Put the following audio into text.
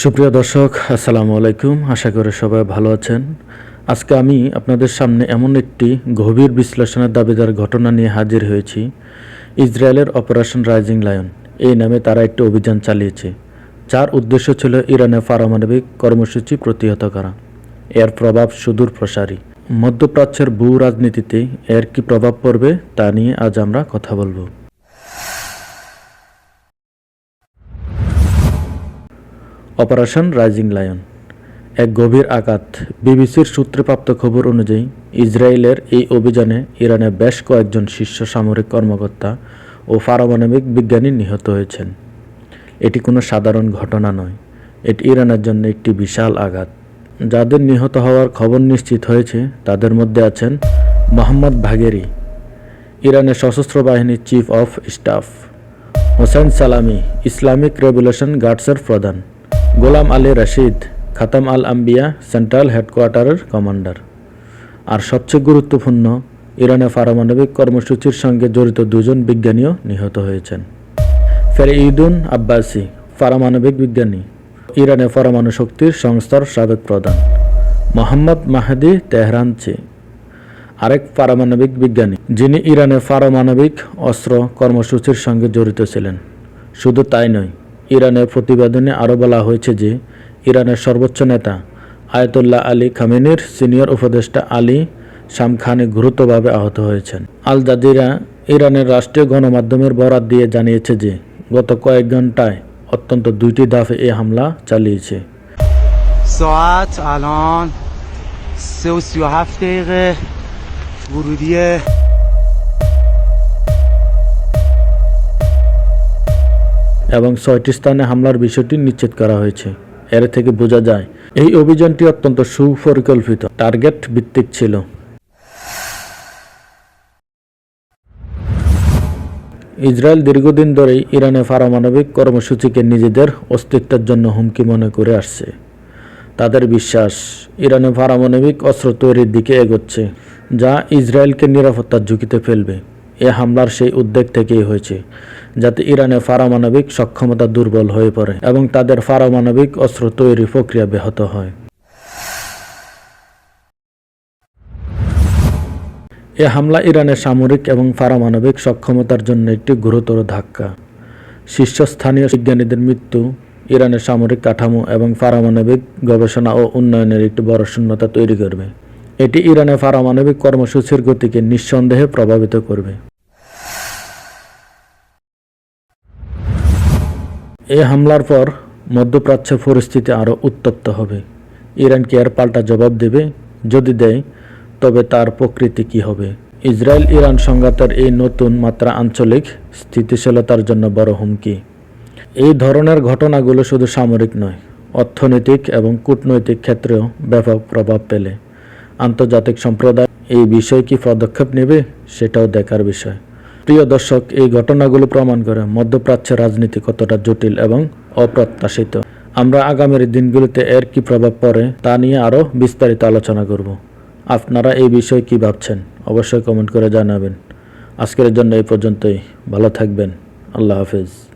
সুপ্রিয় দর্শক, আসসালামু আলাইকুম। আশা করি সবাই ভালো আছেন। আজকে আমি আপনাদের সামনে এমন একটি গভীর বিশ্লেষণের দাবিদার ঘটনা নিয়ে হাজির হয়েছি। ইসরায়েলের অপারেশন রাইজিং লায়ন, এই নামে তারা একটি অভিযান চালিয়েছে, যার উদ্দেশ্য ছিল ইরানের পারমাণবিক কর্মসূচি প্রতিহত করা। এর প্রভাব সুদূর প্রসারী। মধ্যপ্রাচ্যের ভূ রাজনীতিতে এর কী প্রভাব পড়বে তা নিয়ে আজ আমরা কথা বলব। Operation rising lion. এক গভীর আঘাত। বিবিসির সূত্রপ্রাপ্ত খবর অনুযায়ী, ইসরায়েলের এই অভিযানে ইরানের বেশ কয়েকজন শীর্ষ সামরিক কর্মকর্তা ও পারমাণবিক বিজ্ঞানী নিহত হয়েছেন। এটি কোনো সাধারণ ঘটনা নয়। এটি ইরানের জন্য একটি বিশাল আঘাত। যাদের নিহত হওয়ার খবর নিশ্চিত হয়েছে, তাদের মধ্যে আছেন মোহাম্মদ ভাগেরি, ইরানের সশস্ত্র বাহিনীর চিফ অফ স্টাফ, হোসেন সালামি, ইসলামিক রেভলিউশন গার্ডসের প্রধান। গোলাম আলী রশিদ, খাতাম আল আম্বিয়া, সেন্ট্রাল হেডকোয়ার্টারের কমান্ডার। আর সবচেয়ে গুরুত্বপূর্ণ ইরানের পারমাণবিক কর্মসূচির সঙ্গে জড়িত দুজন বিজ্ঞানীও নিহত হয়েছেন। ফেরিউদ্দিন আব্বাসি, পারমাণবিক বিজ্ঞানী। ইরানের পরমাণু শক্তির সংস্থার সাবেক প্রধান, মোহাম্মদ মাহাদি তেহরানচি। আরেক পারমাণবিক বিজ্ঞানী, যিনি ইরানের পারমাণবিক অস্ত্র কর্মসূচির সঙ্গে জড়িত ছিলেন। শুধু তাই নয় ইরানের প্রতিবেদনে আরও বলা হয়েছে যে ইরানের সর্বোচ্চ নেতা আয়তুল্লাহ আলী খামেনির সিনিয়র উপদেষ্টা আলী শামখানি গুরুতরভাবে আহত হয়েছেন আল জাজিরা ইরানের রাষ্ট্রীয় গণমাধ্যমের বরাত দিয়ে জানিয়েছে যে গত কয়েক ঘন্টায় অত্যন্ত দুইটি ধাপে এই হামলা চালিয়েছে ساعت الان سه و سی و هفت دقیقه ورودی এবং ছয়টি স্থানে হামলার বিষয়টি নিশ্চিত করা হয়েছে। এর থেকে বোঝা যায়, এই অভিযানটি অত্যন্ত সুপরিকল্পিত, টার্গেট ভিত্তিক ছিল। ইসরায়েল দীর্ঘদিন ধরেই ইরানে পারমাণবিক কর্মসূচিকে নিজেদের অস্তিত্বের জন্য হুমকি মনে করে আসছে। তাদের বিশ্বাস, ইরানে পারমাণবিক অস্ত্র তৈরির দিকে এগোচ্ছে, যা ইসরায়েলকে নিরাপত্তার ঝুঁকিতে ফেলবে। এ হামলার সেই উদ্বেগ থেকেই হয়েছে, যাতে ইরানের পারমাণবিক সক্ষমতা দুর্বল হয়ে পড়ে এবং তাদের পারমাণবিক অস্ত্র তৈরি প্রক্রিয়া ব্যাহত হয়। এ হামলা ইরানের সামরিক এবং পারমাণবিক সক্ষমতার জন্য একটি গুরুতর ধাক্কা। শীর্ষস্থানীয় বিজ্ঞানীদের মৃত্যু, ইরানের সামরিক কাঠামো এবং পারমাণবিক গবেষণা ও উন্নয়নের একটি বড় শূন্যতা তৈরি করবে। এটি ইরানের পারমাণবিক কর্মসূচির গতিকে নিঃসন্দেহে প্রভাবিত করবে। এই হামলার পর মধ্যপ্রাচ্য পরিস্থিতি আরও উত্তপ্ত হবে। ইরান কি এর পাল্টা জবাব দেবে? যদি দেয়, তবে তার প্রকৃতি কি হবে? ইসরায়েল ইরান সংঘাতের এই নতুন মাত্রা আঞ্চলিক স্থিতিশীলতার জন্য বড় হুমকি। এই ধরনের ঘটনাগুলো শুধু সামরিক নয়, অর্থনৈতিক এবং কূটনৈতিক ক্ষেত্রেও ব্যাপক প্রভাব পেলে আন্তর্জাতিক সম্প্রদায়, এই বিষয়ে কি পদক্ষেপ নেবে সেটাও দেখার বিষয়। প্রিয় দর্শক, এই ঘটনাগুলো প্রমাণ করে মধ্যপ্রাচ্যের রাজনীতি কতটা জটিল এবং অপ্রত্যাশিত। আমরা আগামীর দিনগুলিতে এর কি প্রভাব পড়ে তা নিয়ে আরও বিস্তারিত আলোচনা করব। আপনারা এই বিষয়ে কি ভাবছেন, অবশ্যই কমেন্ট করে জানাবেন। আজকের জন্য এই পর্যন্তই। ভালো থাকবেন। আল্লাহ হাফেজ।